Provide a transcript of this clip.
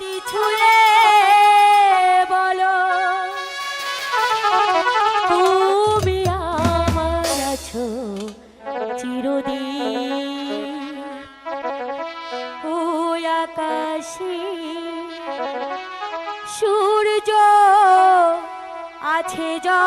মাটি ছুঁয়ে বলো তুমি আমার আছো চিরদিন। ও আকাশী সূর্য আছে যা